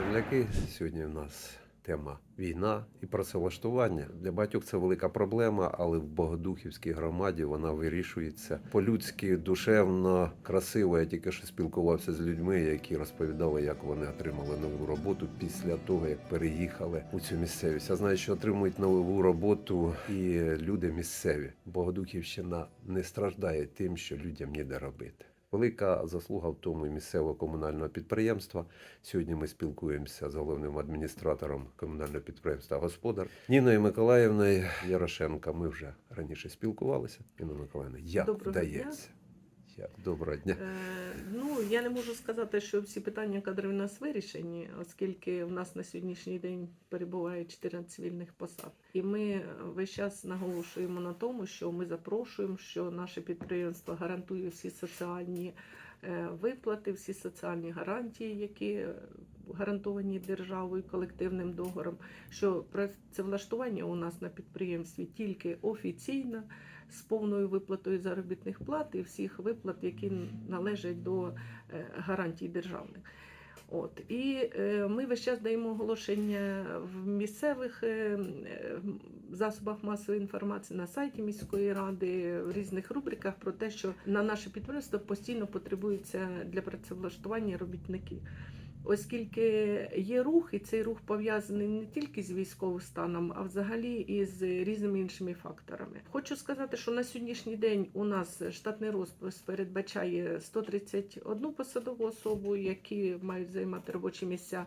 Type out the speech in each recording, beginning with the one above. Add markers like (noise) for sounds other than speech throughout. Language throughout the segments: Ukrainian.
земляки. Сьогодні в нас тема війна і працевлаштування. Для багатьох це велика проблема, але в Богодухівській громаді вона вирішується по-людськи, душевно, красиво. Я тільки що спілкувався з людьми, які розповідали, як вони отримали нову роботу після того, як переїхали у цю місцевість. Я знаю, що отримують нову роботу і люди місцеві. Богодухівщина не страждає тим, що людям ніде робити. Велика заслуга в тому і місцевого комунального підприємства. Сьогодні ми спілкуємося з головним адміністратором комунального підприємства Господар Ніною Миколаївною Ярошенко. Ми вже раніше спілкувалися. Ніна Миколаївна, як вдається? Як доброго дня. Е, Ну, я не можу сказати, що всі питання кадрів у нас вирішені, оскільки в нас на сьогоднішній день перебуває 14 цивільних посад. І ми весь час наголошуємо на тому, що ми запрошуємо, що наше підприємство гарантує всі соціальні е, виплати, всі соціальні гарантії, які гарантовані державою колективним договором. Що працевлаштування у нас на підприємстві тільки офіційно з повною виплатою заробітних плат і всіх виплат, які належать до е, гарантій державних. От і е, ми весь час даємо оголошення в місцевих е, засобах масової інформації на сайті міської ради в різних рубриках про те, що на наше підприємство постійно потребуються для працевлаштування робітники. Оскільки є рух, і цей рух пов'язаний не тільки з військовим станом, а взагалі і з різними іншими факторами. Хочу сказати, що на сьогоднішній день у нас штатний розпис передбачає 131 посадову особу, які мають займати робочі місця.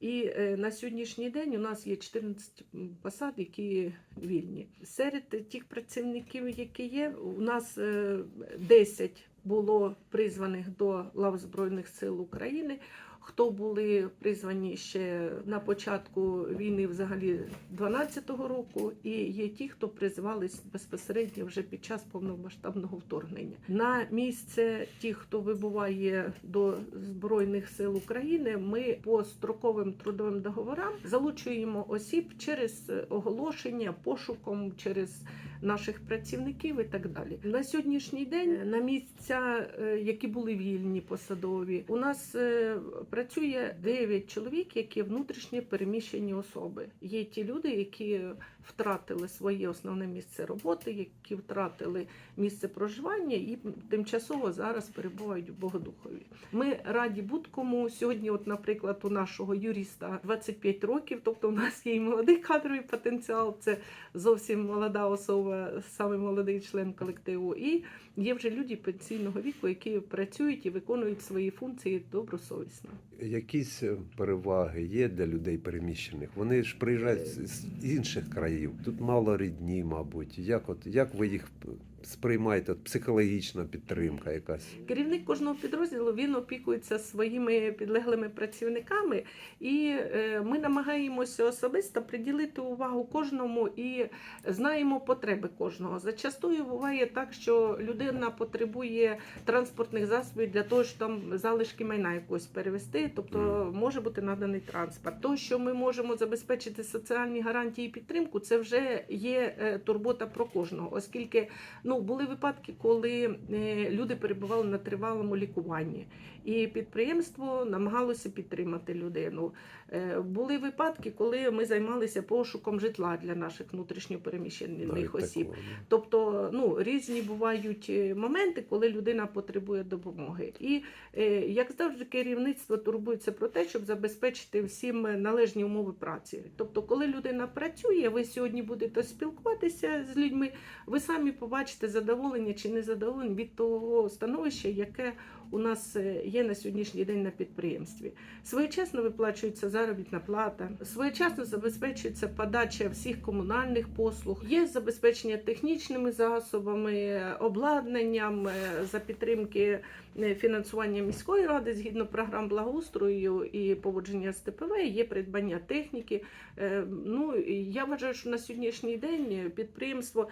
І е, на сьогоднішній день у нас є 14 посад, які вільні. Серед тих працівників, які є, у нас е, 10 було призваних до лав Збройних сил України. Хто були призвані ще на початку війни, взагалі 12-го року, і є ті, хто призвались безпосередньо вже під час повномасштабного вторгнення. На місце тих, хто вибуває до збройних сил України, ми по строковим трудовим договорам залучуємо осіб через оголошення, пошуком, через наших працівників і так далі. На сьогоднішній день на місця, е, які були вільні посадові, у нас е, працює 9 чоловік, які внутрішньо переміщені особи. Є ті люди, які втратили своє основне місце роботи, які втратили місце проживання і тимчасово зараз перебувають в Богодухові. Ми раді будь-кому сьогодні. От, наприклад, у нашого юриста 25 років, тобто у нас є і молодий кадровий потенціал. Це зовсім молода особа, саме молодий член колективу. І є вже люди пенсійного віку, які працюють і виконують свої функції добросовісно. Якісь переваги є для людей переміщених. Вони ж приїжджають з інших країв. Тут мало рідні, мабуть. Як от як ви їх сприймаєте? Психологічна підтримка якась. Керівник кожного підрозділу він опікується своїми підлеглими працівниками, і е, ми намагаємося особисто приділити увагу кожному і знаємо потреби кожного. Зачастую буває так, що людина потребує транспортних засобів для того, щоб там залишки майна якось перевести, тобто може бути наданий транспорт. То, що ми можемо забезпечити соціальні гарантії і підтримку, це вже є е, турбота про кожного, оскільки ну були випадки, коли е, люди перебували на тривалому лікуванні, і підприємство намагалося підтримати людину. Е, Були випадки, коли ми займалися пошуком житла для наших внутрішньопереміщених осіб. такого, ну. Тобто, ну різні бувають е, моменти, коли людина потребує допомоги. І як завжди, керівництво турбується про те, щоб забезпечити всім належні умови праці. Тобто, коли людина працює, ви сьогодні будете спілкуватися з людьми, ви самі побачите задоволення чи незадоволення від того становища, яке у нас е, є на сьогоднішній день на підприємстві. Своєчасно виплачується заробітна плата, своєчасно забезпечується подача всіх комунальних послуг, є забезпечення технічними засобами, обладнанням е, за підтримки е, фінансування міської ради згідно програм благоустрою і поводження з ТПВ, є придбання техніки. Ну я вважаю, що на сьогоднішній день підприємство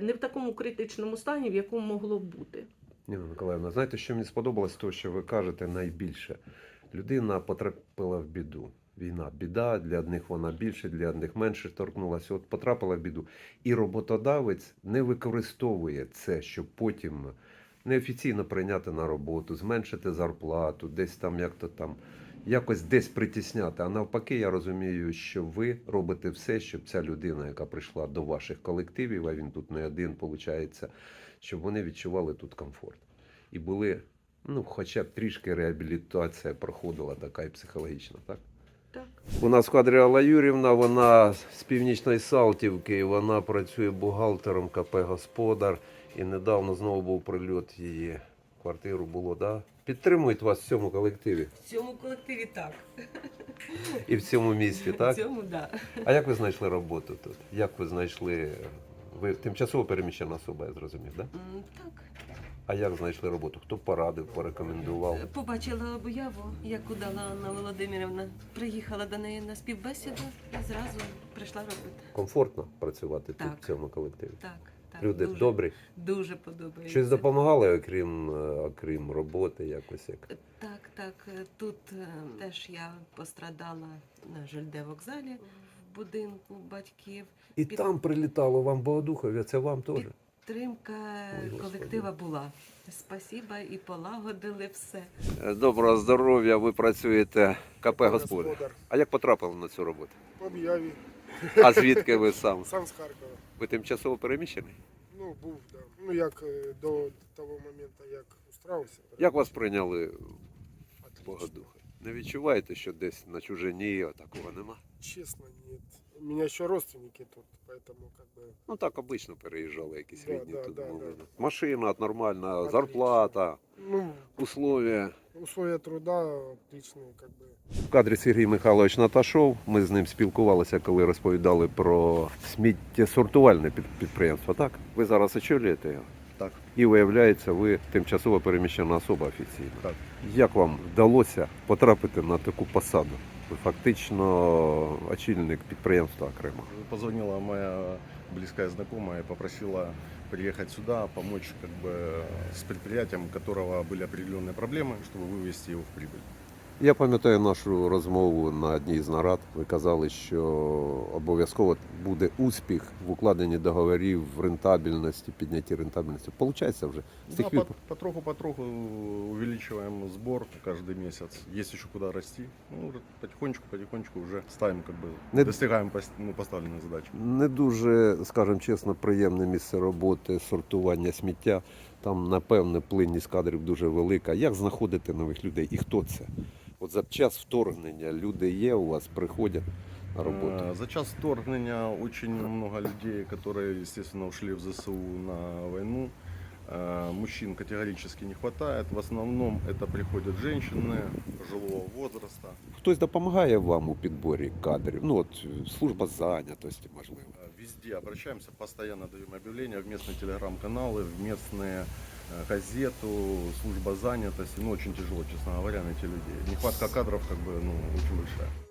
не в такому критичному стані, в якому могло б бути. Ніна Миколаївна, знаєте, що мені сподобалось, то що ви кажете найбільше. Людина потрапила в біду. Війна, біда, для одних вона більше, для одних менше торкнулася. От потрапила в біду. І роботодавець не використовує це, щоб потім неофіційно прийняти на роботу, зменшити зарплату, десь там як-то там якось десь притісняти. А навпаки, я розумію, що ви робите все, щоб ця людина, яка прийшла до ваших колективів, а він тут не один, виходить, щоб вони відчували тут комфорт. І були, ну, хоча б трішки реабілітація проходила така і психологічна, так? Так. У нас кадрі Алла Юрівна, вона з північної Салтівки, вона працює бухгалтером КП Господар. І недавно знову був прильот її квартиру було, да? Підтримують вас в цьому колективі В цьому колективі так. і в цьому місті, так? В цьому да. А як ви знайшли роботу тут? Як ви знайшли. Ви тимчасово переміщена особа, я зрозумів, да? М, Так. А як знайшли роботу? Хто порадив, порекомендував? Побачила об'яву, яку дала Анна Володимирівна. Приїхала до неї на співбесіду і зразу прийшла робити. Комфортно працювати тут Так. в цьому колективі? Так, так. Люди дуже, добрі. Дуже подобається. Щось допомагали, окрім, е, окрім роботи, якось як. Так, так. е, Тут е, теж я пострадала на жильде вокзалі будинку батьків. І Під- там прилітало вам Богодухові, це вам теж. Підтримка Ой, Господи. колектива була. Спасіба і полагодили все. Е, Доброго здоров'я, ви працюєте КП Господар. Господар. А як потрапили на цю роботу? По об'яві. А звідки ви сам? (laughs) Сам з Харкова. Ви тимчасово переміщений? Ну, був, да. Ну, як е, до того моменту, як устроився. Як вас прийняли в Отлично. Богодуха? Не відчуваєте, що десь на чужині такого нема? Честно, нет. У меня еще родственники тут, поэтому как бы... Ну так обично переїжджали якісь Да, рідні да, тут да, були. да. Машина нормальна, Отлично. зарплата, Ну, условия. условия труда отличные, как бы. В кадрі Сергій Михайлович Наташов. Ми з ним спілкувалися, коли розповідали про сміттєсортувальне під- підприємство. Так, ви зараз очолюєте його? Так. І виявляється, ви тимчасово переміщена особа офіційно. Так. Як вам вдалося потрапити на таку посаду? Ви фактично очільник підприємства окремо. Позвонила моя близкая знакомая и попросила приехать сюда, помочь как бы с предприятием, у которого были определенные проблемы, чтобы вывести его в прибыль. Я пам'ятаю нашу розмову на одній з нарад. Ви казали, що обов'язково буде успіх в укладенні договорів в рентабельності, піднятті рентабельності. Получається вже з Да, тих пір. пот- потроху-потроху увеличиваем сбор каждый месяц. Есть еще куда расти. Ну, потихонечку-потихонечку уже ставим, как бы, Не- достигаем пос- ну, поставленных задач. Не дуже, скажімо чесно, приємне місце роботи, сортування сміття. Там, напевне, плинність кадрів дуже велика. Як знаходити нових людей і хто це? От за час вторгнення люди є у вас, приходять на роботу. Э, За час вторгнення очень много людей, которые, естественно, ушли в ЗСУ на войну. Э, Мужчин категорически не хватает. В основном это приходят женщины пожилого возраста. Хтось допомагає вам у підборі кадрів? Ну от е, служба зайнятості, можливо. Э, Везде обращаемся, постоянно даем объявления в местные телеграм-каналы, в местные э, газету, служба занятости. Ну, очень тяжело, честно говоря, найти людей. Нехватка кадров, как бы, ну, очень большая.